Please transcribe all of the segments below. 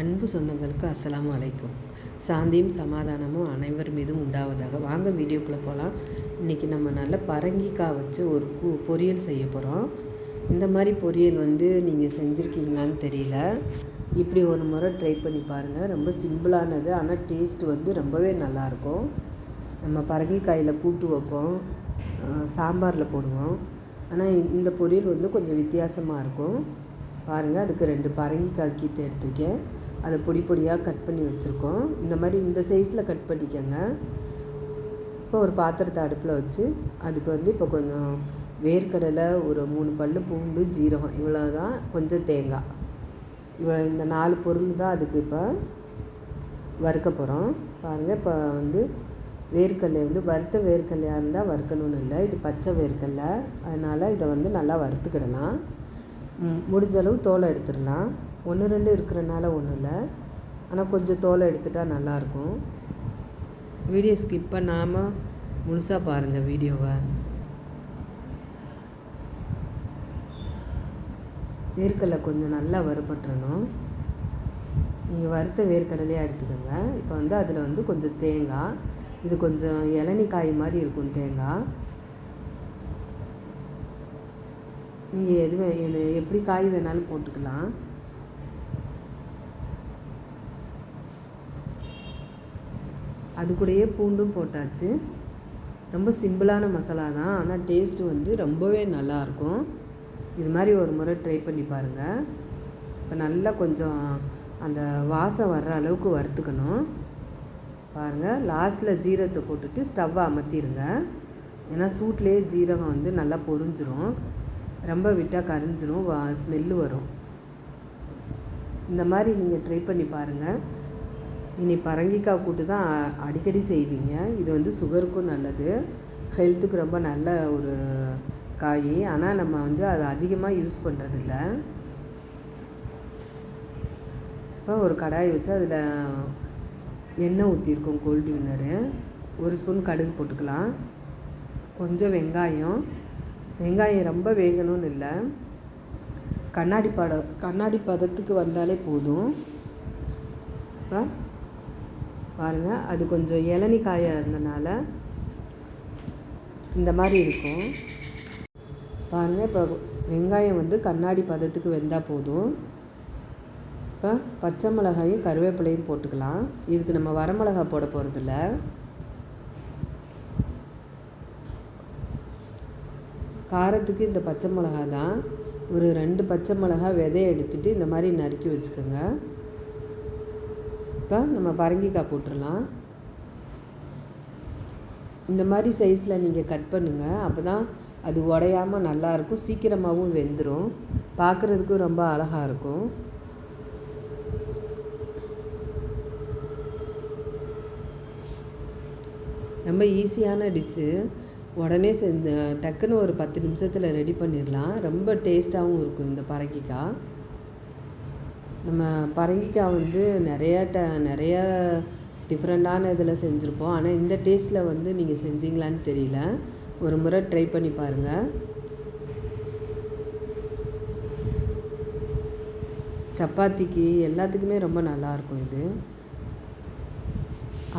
அன்பு சொந்தங்களுக்கு அஸ்லாம் அலைக்கும். சாந்தியும் சமாதானமும் அனைவர் மீதும் உண்டாவதாக. வாங்க வீடியோக்குள்ளே போகலாம் இன்றைக்கி நம்ம நல்ல பரங்கிக்காய் வச்சு ஒரு கூ பொரியல் செய்ய போகிறோம் இந்த மாதிரி பொரியல் வந்து நீங்கள் செஞ்சுருக்கீங்களான்னு தெரியல. இப்படி ஒரு முறை ட்ரை பண்ணி பாருங்கள் ரொம்ப சிம்பிளானது ஆனால் டேஸ்ட் வந்து ரொம்பவே நல்லாயிருக்கும். நம்ம பரங்கிக்காயில் கூட்டு வைப்போம். சாம்பாரில் போடுவோம். ஆனால் இந்த பொரியல் வந்து கொஞ்சம் வித்தியாசமாக இருக்கும். பாருங்கள் அதுக்கு ரெண்டு பரங்கிக்காய் கீத்து எடுத்துருக்கேன். அதை பொடி பொடியாக கட் பண்ணி வச்சுருக்கோம். இந்த மாதிரி இந்த சைஸில் கட் பண்ணிக்கோங்க. இப்போ ஒரு பாத்திரத்தை அடுப்பில் வச்சு அதுக்கு வந்து இப்போ கொஞ்சம் வேர்க்கடலை ஒரு மூணு பல் பூண்டு ஜீரகம் இவ்வளோ தான் கொஞ்சம் தேங்காய். இவ்வளோ இந்த நாலு பொருள் தான் அதுக்கு இப்போ வறுக்க போகிறோம் பாருங்கள் இப்போ வந்து வேர்க்கடலை வந்து வறுத்த வேர்க்கடலையாக இருந்தால் வறுக்கணும்னு இல்லை. இது பச்சை வேர்க்கடலை. அதனால் இதை வந்து நல்லா வறுத்துக்கிடலாம். முடிஞ்ச அளவு தோலை எடுத்துடலாம். ஒன்று ரெண்டு இருக்கிறனால ஒன்றும் இல்லை. ஆனால் கொஞ்சம் தோலை எடுத்துட்டால் நல்லாயிருக்கும். வீடியோ ஸ்கிப் பண்ணாமல் முழுசாக பாருங்கள் வீடியோவை. வேர்க்கடலை கொஞ்சம் நல்லா வறுபட்டுறணும். நீங்கள் வறுத்த வேர்க்கடலையாக எடுத்துக்கோங்க. இப்போ வந்து அதில் வந்து கொஞ்சம் தேங்காய் இது கொஞ்சம் இளநி காய் மாதிரி இருக்கும் தேங்காய். நீங்கள் எது இது எப்படி காய் வேணாலும் போட்டுக்கலாம். அது கூடயே பூண்டும் போட்டாச்சு. ரொம்ப சிம்பிளான மசாலா தான் ஆனால் டேஸ்ட்டு வந்து ரொம்பவே நல்லாயிருக்கும் இது மாதிரி ஒரு முறை ட்ரை பண்ணி பாருங்கள் இப்போ நல்லா கொஞ்சம் அந்த வாசம் வர்ற அளவுக்கு வறுத்துக்கணும். பாருங்கள் லாஸ்ட்டில் ஜீரத்தை போட்டுட்டு ஸ்டவ்வை அமர்த்திடுங்க ஏன்னா சூட்லேயே ஜீரகம் வந்து நல்லா பொரிஞ்சிரும். ரொம்ப விட்டால் கரைஞ்சிரும் வா ஸ்மெல்லு வரும். இந்த மாதிரி நீங்கள் ட்ரை பண்ணி பாருங்கள் இனி பரங்கிக்காய் கூட்டு தான் அடிக்கடி செய்வீங்க. இது வந்து சுகருக்கும் நல்லது. ஹெல்த்துக்கு ரொம்ப நல்ல ஒரு காய். ஆனால் நம்ம வந்து அதை அதிகமாக யூஸ் பண்ணுறதில்ல இப்போ ஒரு கடாய் வச்சு அதில் எண்ணெய் ஊற்றிருக்கோம் கோல்டு வின்னரு ஒரு ஸ்பூன் கடுகு போட்டுக்கலாம். கொஞ்சம் வெங்காயம். வெங்காயம் ரொம்ப வேகணும்னு இல்லை. கண்ணாடி படம் கண்ணாடி பதத்துக்கு வந்தாலே போதும். பாருங்கள் அது கொஞ்சம் இளநி காயாக இருந்தனால இந்த மாதிரி இருக்கும். பாருங்கள் இப்போ வெங்காயம் வந்து கண்ணாடி பதத்துக்கு வெந்தால் போதும். இப்போ பச்சை மிளகாயும் கருவேப்பிலையும் போட்டுக்கலாம். இதுக்கு நம்ம வரமிளகா போட போகிறதில்ல காரத்துக்கு இந்த பச்சை மிளகா தான். ஒரு ரெண்டு பச்சை மிளகா விதையை எடுத்துகிட்டு இந்த மாதிரி நறுக்கி வச்சுக்கோங்க. இப்போ நம்ம பரங்கிக்காய் போட்டுடலாம். இந்த மாதிரி சைஸில் நீங்கள் கட் பண்ணுங்கள் அப்போ தான் அது உடையாமல் நல்லாயிருக்கும் சீக்கிரமாகவும் வெந்துடும் பார்க்குறதுக்கும் ரொம்ப அழகாக இருக்கும். ரொம்ப ஈஸியான டிஷ்ஷு. உடனே செஞ்ச டக்குன்னு ஒரு பத்து நிமிஷத்தில் ரெடி பண்ணிடலாம். ரொம்ப டேஸ்ட்டாகவும் இருக்கும் இந்த பரங்கிக்காய். நம்ம பரங்கிக்காய் வந்து நிறையா ட நிறைய டிஃப்ரெண்ட்டான இதில் செஞ்சுருப்போம். ஆனால் இந்த டேஸ்ட்டில் வந்து நீங்கள் செஞ்சீங்களான்னு தெரியல. ஒரு முறை ட்ரை பண்ணி பாருங்கள் சப்பாத்திக்கு எல்லாத்துக்குமே ரொம்ப நல்லாயிருக்கும் இது.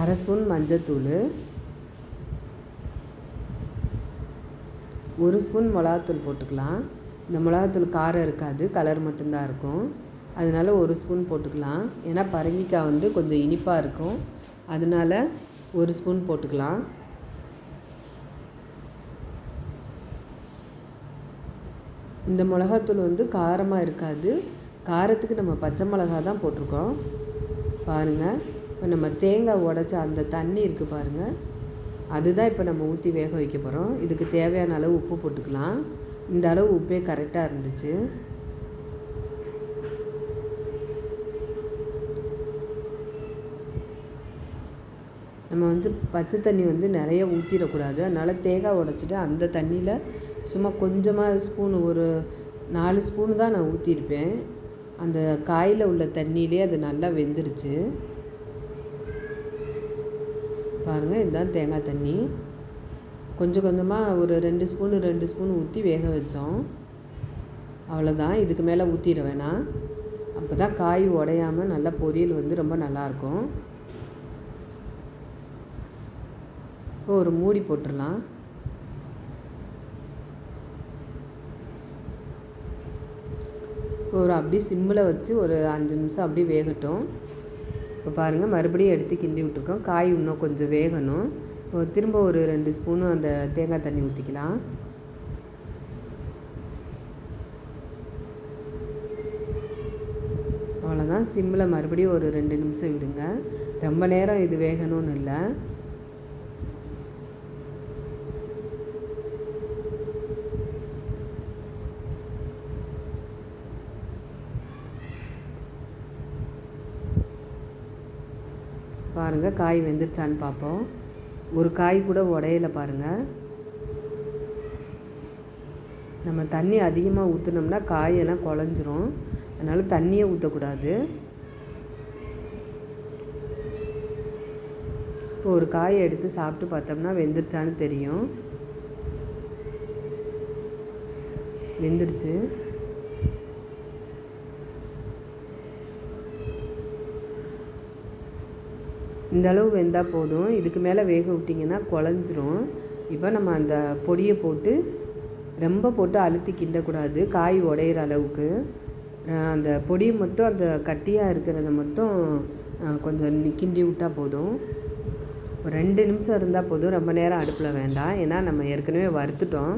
அரை ஸ்பூன் மஞ்சத்தூள். ஒரு ஸ்பூன் மிளகாத்தூள் போட்டுக்கலாம். இந்த மிளகாத்தூள் காரம் இருக்காது கலர் மட்டும்தான் இருக்கும். அதனால் ஒரு ஸ்பூன் போட்டுக்கலாம். ஏன்னா பரங்கிக்காய் வந்து கொஞ்சம் இனிப்பாக இருக்கும். அதனால் ஒரு ஸ்பூன் போட்டுக்கலாம். இந்த மிளகாத்தூள் வந்து காரமாக இருக்காது. காரத்துக்கு நம்ம பச்சை மிளகா தான் போட்டிருக்கோம். பாருங்கள் இப்போ நம்ம தேங்காய் உடச்ச அந்த தண்ணி இருக்குது பாருங்கள் அதுதான் இப்போ நம்ம ஊற்றி வேக வைக்க போகிறோம் இதுக்கு தேவையான அளவு உப்பு போட்டுக்கலாம். இந்த அளவு உப்பே கரெக்டாக இருந்துச்சு. நம்ம வந்து பச்சை தண்ணி வந்து நிறைய ஊற்றிடக்கூடாது அதனால் தேங்காய் உடச்சிட்டு அந்த தண்ணியில் சும்மா கொஞ்சமாக ஸ்பூன் ஒரு நாலு ஸ்பூனு தான் நான் ஊற்றிருப்பேன் அந்த காயில் உள்ள தண்ணியிலே அது நல்லா வெந்துருச்சு. பாருங்கள் இதுதான் தேங்காய் தண்ணி. கொஞ்சம் கொஞ்சமாக ஒரு ரெண்டு ஸ்பூன் ரெண்டு ஸ்பூன் ஊற்றி வேக வச்சோம். அவ்வளோதான் இதுக்கு மேலே ஊற்றிட வேணாம். அப்போ தான் காய் உடையாமல் நல்லா பொரியல் வந்து ரொம்ப நல்லாயிருக்கும். இப்போ ஒரு மூடி போட்டுடலாம். ஒரு அப்படியே சிம்மில் வச்சு ஒரு அஞ்சு நிமிஷம் அப்படியே வேகட்டும். இப்போ பாருங்கள் மறுபடியும் எடுத்து கிண்டி விட்ருக்கோம் காய் இன்னும் கொஞ்சம் வேகணும். இப்போ திரும்ப ஒரு ரெண்டு ஸ்பூனும் அந்த தேங்காய் தண்ணி ஊற்றிக்கலாம் அவ்வளோதான் சிம்மில் மறுபடியும் ஒரு ரெண்டு நிமிஷம் விடுங்க. ரொம்ப நேரம் இது வேகணும்னு இல்லை. பாருங்கள் காய் வெந்துருச்சான்னு பார்ப்போம் ஒரு காய் கூட உடையில பாருங்கள் நம்ம தண்ணி அதிகமாக ஊற்றுனோம்னா காயெல்லாம் குழஞ்சிரும். அதனால் தண்ணியே ஊற்றக்கூடாது இப்போ ஒரு காயை எடுத்து சாப்பிட்டு பார்த்தோம்னா வெந்துருச்சான்னு தெரியும். வெந்துருச்சு. இந்த அளவு வெந்தால் போதும். இதுக்கு மேலே வேக விட்டிங்கன்னா குழஞ்சிரும். இப்போ நம்ம அந்த பொடியை போட்டு ரொம்ப போட்டு அழுத்தி கிண்டக்கூடாது. காய் உடையிற அளவுக்கு. அந்த பொடியை மட்டும் அந்த கட்டியாக இருக்கிறத மட்டும் கொஞ்சம் கிண்டி விட்டால் போதும். ஒரு ரெண்டு நிமிஷம் இருந்தால் போதும். ரொம்ப நேரம் அடுப்பில் வேண்டாம். ஏன்னா நம்ம ஏற்கனவே வறுத்துட்டோம்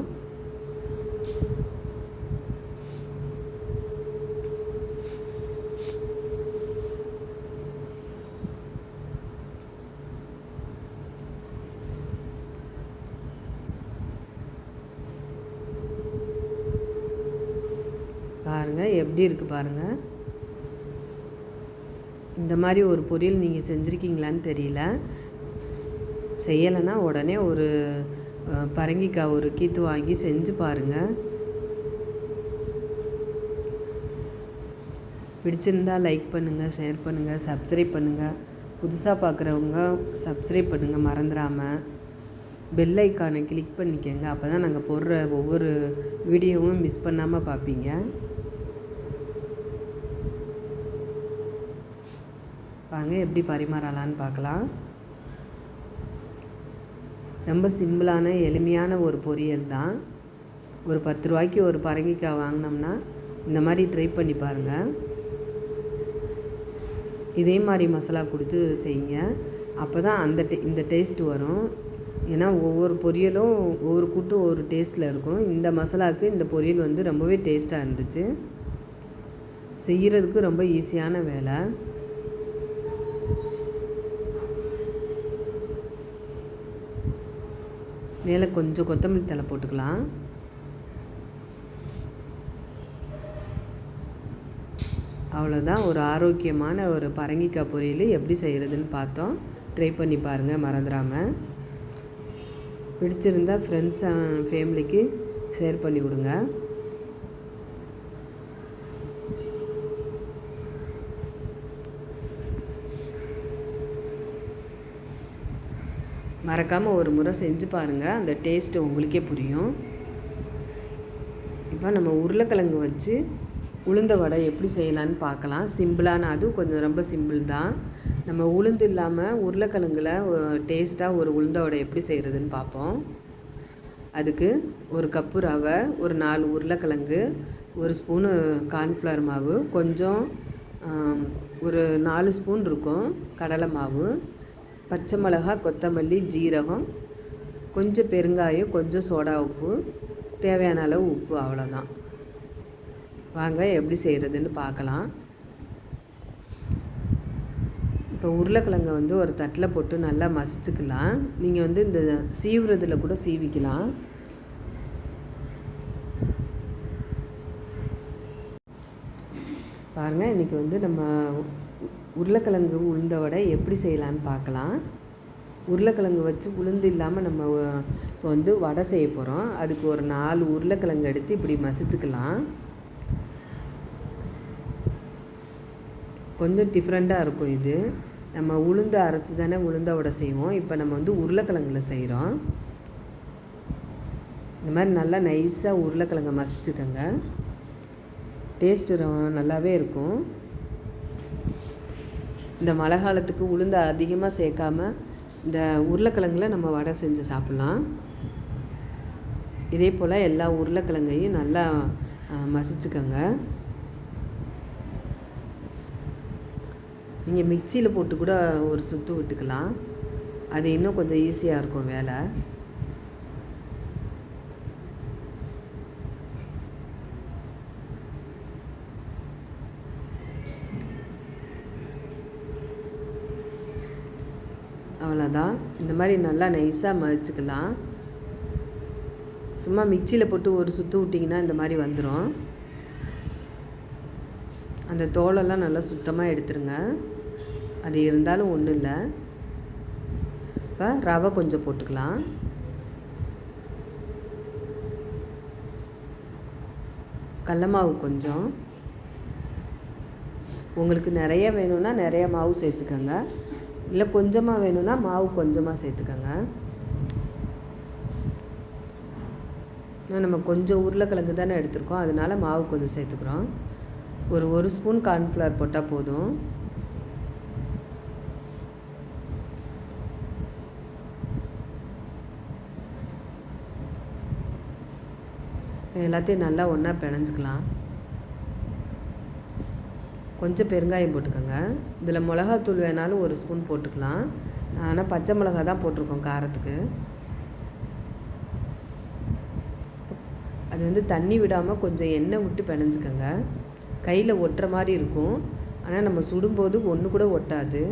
பாருங்கள் எப்படி இருக்குது பாருங்கள் இந்த மாதிரி ஒரு பொரியல் நீங்கள் செஞ்சுருக்கீங்களான்னு தெரியல. செய்யலைன்னா உடனே ஒரு பரங்கிக்காய் ஒரு கீத்து வாங்கி செஞ்சு பாருங்கள் பிடிச்சிருந்தா லைக் பண்ணுங்கள் ஷேர் பண்ணுங்கள் சப்ஸ்கிரைப் பண்ணுங்கள் புதுசாக பார்க்குறவங்க சப்ஸ்கிரைப் பண்ணுங்கள் மறந்துடாமல் பெல் ஐக்கானை கிளிக் பண்ணிக்கோங்க. அப்போ தான் நாங்கள் போடுற ஒவ்வொரு வீடியோவும் மிஸ் பண்ணாமல் பார்ப்பீங்க வாங்க எப்படி பரிமாறலான்னு பார்க்கலாம். ரொம்ப சிம்பிளான எளிமையான ஒரு பொரியல் தான். ஒரு பத்து ரூபாய்க்கு ஒரு பரங்கிக்காய் வாங்கினோம்னா இந்த மாதிரி ட்ரை பண்ணி பாருங்கள் இதே மாதிரி மசாலா கொடுத்து செய்யுங்க. அப்போ தான் அந்த டே இந்த டேஸ்ட் வரும். ஏன்னா ஒவ்வொரு பொரியலும் ஒவ்வொரு கூட்டும் ஒவ்வொரு டேஸ்ட்டில் இருக்கும். இந்த மசாலாவுக்கு இந்த பொரியல் வந்து ரொம்பவே டேஸ்ட்டாக இருந்துச்சு. செய்கிறதுக்கு ரொம்ப ஈஸியான வேலை. மேலே கொஞ்சம் கொத்தமல்லி தலை போட்டுக்கலாம். அவ்வளோதான் ஒரு ஆரோக்கியமான ஒரு பரங்கிக்காய் பொரியல் எப்படி செய்கிறதுன்னு பார்த்தோம். ட்ரை பண்ணி பாருங்கள் மறந்துடாமல் பிடிச்சிருந்தால் ஃப்ரெண்ட்ஸ் ஃபேமிலிக்கு ஷேர் பண்ணி விடுங்க. மறக்காமல் ஒரு முறை செஞ்சு பாருங்கள் அந்த டேஸ்ட்டு உங்களுக்கே புரியும். இப்போ நம்ம உருளைக்கிழங்கு வச்சு உளுந்த வடை எப்படி செய்யலான்னு பார்க்கலாம். சிம்பிளான அதுவும் கொஞ்சம் ரொம்ப சிம்பிள் தான். நம்ம உளுந்து இல்லாமல் உருளைக்கிழங்குல டேஸ்ட்டாக ஒரு உளுந்த வடை எப்படி செய்கிறதுன்னு பார்ப்போம். அதுக்கு ஒரு கப்பு ரவை ஒரு நாலு உருளைக்கிழங்கு ஒரு ஸ்பூனு கார்ன்ஃப்ளவர் மாவு கொஞ்சம் ஒரு நாலு ஸ்பூன் இருக்கும் கடலை மாவு. பச்சை மிளகா கொத்தமல்லி ஜீரகம் கொஞ்சம் பெருங்காயம் கொஞ்சம் சோடா உப்பு தேவையான அளவு உப்பு அவ்வளோதான் வாங்க எப்படி செய்கிறதுன்னு பார்க்கலாம். இப்போ உருளைக்கிழங்க வந்து ஒரு தட்டில் போட்டு நல்லா மசிச்சுக்கலாம். நீங்கள் வந்து இந்த சீவுறதில் கூட சீவிக்கலாம். பாருங்கள் இன்றைக்கி வந்து நம்ம உருளைக்கிழங்கு உளுந்த வடை எப்படி செய்யலான்னு பார்க்கலாம். உருளைக்கிழங்கு வச்சு உளுந்து இல்லாமல் நம்ம இப்போ வந்து வடை செய்ய போகிறோம் அதுக்கு ஒரு நாலு உருளைக்கிழங்கு எடுத்து இப்படி மசிச்சுக்கலாம். கொஞ்சம் டிஃப்ரெண்ட்டாக இருக்கும் இது. நம்ம உளுந்து அரைச்சி தானே உளுந்த வடை செய்வோம். இப்போ நம்ம வந்து உருளைக்கிழங்குல செய்கிறோம் இந்த மாதிரி நல்லா நைஸாக உருளைக்கிழங்கை மசிச்சுக்கோங்க. டேஸ்ட்டு நல்லாவே இருக்கும். இந்த மழை காலத்துக்கு உளுந்த அதிகமாக சேர்க்காம இந்த உருளைக்கிழங்குல நம்ம வடை செஞ்சு சாப்பிட்லாம். இதே போல் எல்லா உருளைக்கிழங்கையும் நல்லா மசிச்சுக்கோங்க. நீங்கள் மிக்சியில் போட்டு கூட ஒரு சுற்று விட்டுக்கலாம். அது இன்னும் கொஞ்சம் ஈஸியாக இருக்கும் வேலை. அவ்வளோதான். இந்த மாதிரி நல்லா நைஸாக மதிச்சுக்கலாம் சும்மா மிக்சியில் போட்டு ஒரு சுற்று விட்டிங்கன்னா இந்த மாதிரி வந்துடும் அந்த தோலெல்லாம் நல்லா சுத்தமாக எடுத்துருங்க. அது இருந்தாலும் ஒன்றும் இல்லை. இப்போ ரவை கொஞ்சம் போட்டுக்கலாம். கடல மாவு கொஞ்சம். உங்களுக்கு நிறைய வேணும்னா நிறைய மாவு சேர்த்துக்கோங்க. இல்லை கொஞ்சமாக வேணும்னா மாவு கொஞ்சமாக சேர்த்துக்கோங்க. நம்ம கொஞ்சம் உருளைக்கிழங்கு தானே எடுத்திருக்கோம். அதனால் மாவு கொஞ்சம் சேர்த்துக்கிறோம். ஒரு ஒரு ஸ்பூன் கார்ன்ஃப்ளவர் போட்டால் போதும். எல்லாத்தையும் நல்லா ஒன்றா பிணைஞ்சிக்கலாம். கொஞ்சம் பெருங்காயம் போட்டுக்கோங்க. இதில் மிளகாத்தூள் வேணாலும் ஒரு ஸ்பூன் போட்டுக்கலாம். ஆனால் பச்சை மிளகா தான் போட்டிருக்கோம் காரத்துக்கு. அது வந்து தண்ணி விடாமல் கொஞ்சம் எண்ணெய் விட்டு பிணைஞ்சிக்கோங்க கையில் ஒட்டுற மாதிரி இருக்கும். ஆனால் நம்ம சுடும்போது ஒன்று கூட ஒட்டாது.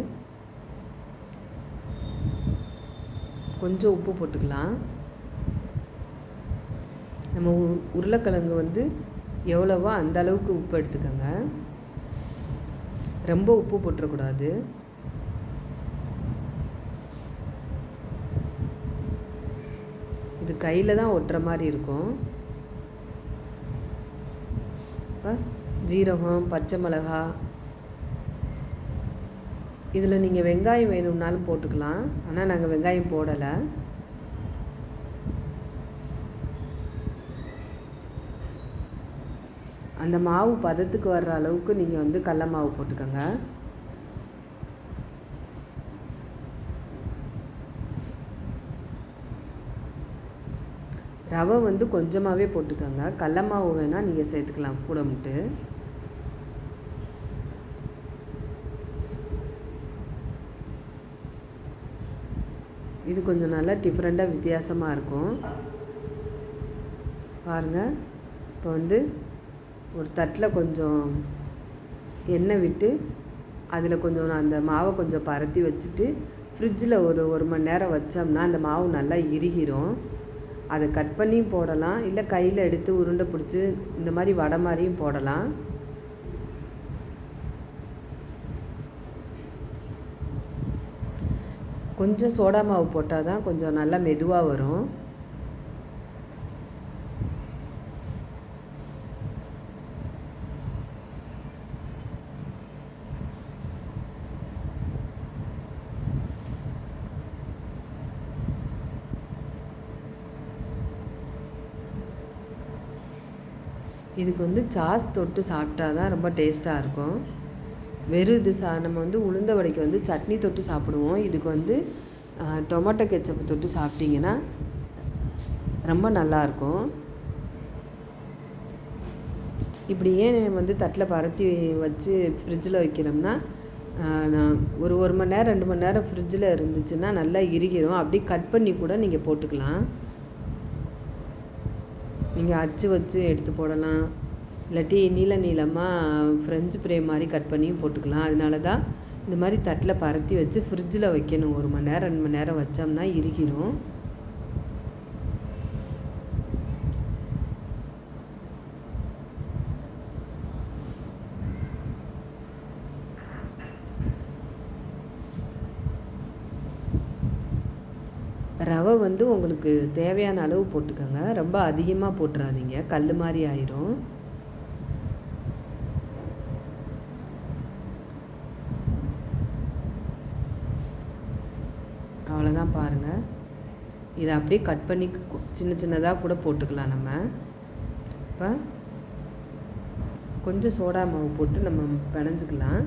கொஞ்சம் உப்பு போட்டுக்கலாம். நம்ம உருளைக்கிழங்கு வந்து எவ்வளவோ அந்த அளவுக்கு உப்பு எடுத்துக்கோங்க. ரொம்ப உப்பு போட்டுறக்கூடாது. இது கையில் தான் ஒட்டுற மாதிரி இருக்கும். இப்போ ஜீரகம் பச்சை மிளகா. இதில் நீங்கள் வெங்காயம் வேணும்னாலும் போட்டுக்கலாம். ஆனால் நாங்கள் வெங்காயம் போடலை. அந்த மாவு பதத்துக்கு வர்ற அளவுக்கு நீங்கள் வந்து கடல மாவு போட்டுக்கோங்க. ரவை வந்து கொஞ்சமாகவே போட்டுக்கோங்க. கடல மாவு வேணால் நீங்கள் சேர்த்துக்கலாம் கூட முட்டு இது கொஞ்சம் நல்லா டிஃப்ரெண்ட்டாக வித்தியாசமாக இருக்கும். பாருங்கள் இப்போ வந்து ஒரு தட்டில் கொஞ்சம் எண்ணெய் விட்டு அதில் கொஞ்சம் அந்த மாவை கொஞ்சம் பரத்தி வச்சுட்டு ஃப்ரிட்ஜில் ஒரு ஒரு மணி நேரம் வச்சோம்னா அந்த மாவு நல்லா இறுகிரும். அதை கட் பண்ணியும் போடலாம். இல்லை கையில் எடுத்து உருண்டை பிடிச்சி இந்த மாதிரி வடை மாதிரியும் போடலாம். கொஞ்சம் சோடா மாவு போட்டால் தான் கொஞ்சம் நல்லா மெதுவாக வரும். இதுக்கு வந்து சாஸ் தொட்டு சாப்பிட்டா தான் ரொம்ப டேஸ்ட்டாக இருக்கும். வெறும் இது சா நம்ம வந்து உளுந்த வடைக்கு வந்து சட்னி தொட்டு சாப்பிடுவோம். இதுக்கு வந்து டொமேட்டோ கெச்சப் தொட்டு சாப்பிட்டிங்கன்னா ரொம்ப நல்லாயிருக்கும் இப்படி ஏன் வந்து தட்டில் பரத்தி வச்சு ஃப்ரிட்ஜில் வைக்கிறோம்னா நான் ஒரு ஒரு மணி நேரம் ரெண்டு மணி நேரம் ஃப்ரிட்ஜில் இருந்துச்சுன்னா நல்லா இறுகிரும். அப்படியே கட் பண்ணி கூட நீங்கள் போட்டுக்கலாம். நீங்கள் அச்சு வச்சு எடுத்து போடலாம். இல்லாட்டி நீள நீளமாக ஃப்ரெஞ்சு ப்ரே மாதிரி கட் பண்ணியும் போட்டுக்கலாம். அதனால தான் இந்த மாதிரி தட்டில் பரத்தி வச்சு ஃப்ரிட்ஜில் வைக்கணும். ஒரு மணி நேரம் ரெண்டு மணி நேரம் வச்சோம்னா இறுகிடும் ரவை வந்து உங்களுக்கு தேவையான அளவு போட்டுக்கோங்க. ரொம்ப அதிகமாக போட்டுறாதீங்க. கல் மாதிரி ஆயிரும். அவ்வளோதான் பாருங்கள் இதை அப்படியே கட் பண்ணி சின்ன சின்னதாக கூட போட்டுக்கலாம் நம்ம. இப்போ கொஞ்சம் சோடா மாவு போட்டு நம்ம பிணைஞ்சிக்கலாம்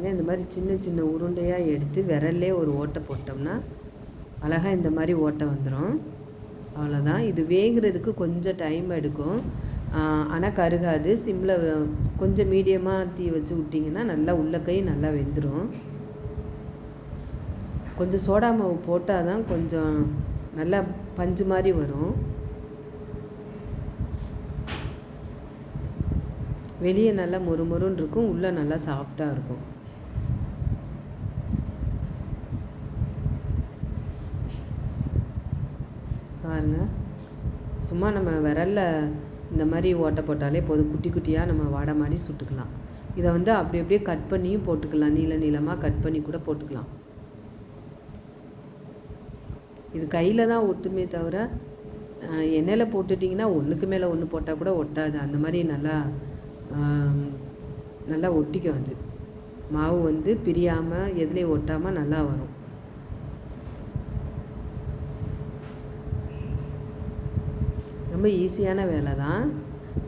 பாருங்கள் இந்த மாதிரி சின்ன சின்ன உருண்டையாக எடுத்து விரல்லே ஒரு ஓட்டை போட்டோம்னா அழகாக இந்த மாதிரி ஓட்டை வந்துடும் அவ்வளோதான் இது வேகிறதுக்கு கொஞ்சம் டைம் எடுக்கும். ஆனால் கருகாது. சிம்மில் கொஞ்சம் மீடியமாக தீ வச்சு விட்டிங்கன்னா நல்லா உள்ளக்கை நல்லா வெந்துடும் கொஞ்சம் சோடா மாவு போட்டால் தான் கொஞ்சம் நல்லா பஞ்சு மாதிரி வரும். வெளியே நல்லா மொறுமொறுன்னு இருக்கும். உள்ளே நல்லா சாஃப்டாக இருக்கும். பாருங்கள் சும்மா நம்ம விரலில் இந்த மாதிரி ஓட்டை போட்டாலே போதும். குட்டி குட்டியாக நம்ம வாடை மாதிரி சுட்டுக்கலாம். இதை வந்து அப்படி அப்படியே கட் பண்ணியும் போட்டுக்கலாம். நீள நீளமாக கட் பண்ணி கூட போட்டுக்கலாம். இது கையில் தான் ஒட்டுமே தவிர எண்ணெயில் போட்டுட்டிங்கன்னா ஒன்றுக்கு மேலே ஒன்று போட்டால் கூட ஒட்டாது. அந்த மாதிரி நல்லா நல்லா ஒட்டிக்கும் அது. மாவு வந்து பிரியாமல் எதுலேயும் ஒட்டாமல் நல்லா வரும். ரொம்ப ஈஸியான வேலை தான்.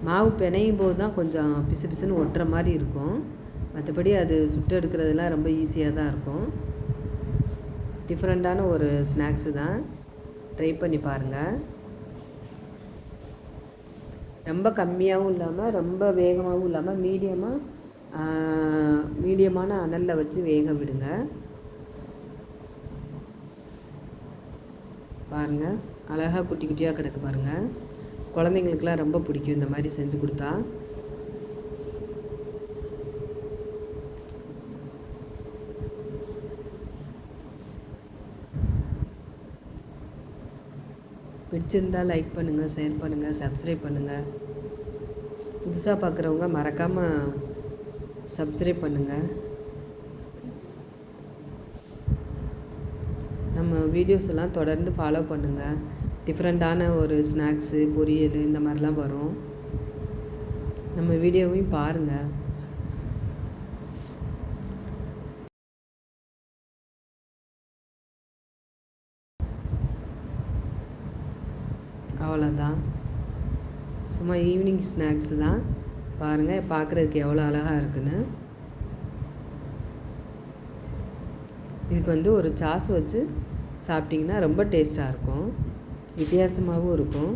மாவு பிணையும் போது தான் கொஞ்சம் பிசு பிசுன்னு ஒட்டுற மாதிரி இருக்கும். மற்றபடி அது சுட்டு எடுக்கிறதுலாம் ரொம்ப ஈஸியாக தான் இருக்கும். டிஃப்ரெண்ட்டான ஒரு ஸ்நாக்ஸு தான். ட்ரை பண்ணி பாருங்கள் ரொம்ப கம்மியாகவும் இல்லாமல் ரொம்ப வேகமாகவும் இல்லாமல் மீடியமாக மீடியமான அனலில் வச்சு வேக விடுங்க. பாருங்கள் அழகாக குட்டி குட்டியாக கிடக்கு பாருங்கள் குழந்தைங்களுக்குலாம் ரொம்ப பிடிக்கும் இந்த மாதிரி செஞ்சு கொடுத்தா. பிடிச்சிருந்தால் லைக் பண்ணுங்கள் ஷேர் பண்ணுங்கள் சப்ஸ்கிரைப் பண்ணுங்கள் புதுசாக பார்க்குறவங்க மறக்காமல் சப்ஸ்கிரைப் பண்ணுங்கள் நம்ம வீடியோஸ் எல்லாம் தொடர்ந்து ஃபாலோ பண்ணுங்கள் டிஃப்ரெண்ட்டான ஒரு ஸ்நாக்ஸு பொரியல் இந்த மாதிரிலாம் வரும். நம்ம வீடியோவையும் பாருங்கள் அவ்வளோதான். சும்மா ஈவினிங் ஸ்நாக்ஸ் தான். பாருங்கள் பார்க்குறதுக்கு எவ்வளோ அழகாக இருக்குன்னு. இதுக்கு வந்து ஒரு சாஸ் வச்சு சாப்பிட்டிங்கன்னா ரொம்ப டேஸ்ட்டாக இருக்கும். வித்தியாசமாகவும் இருக்கும்.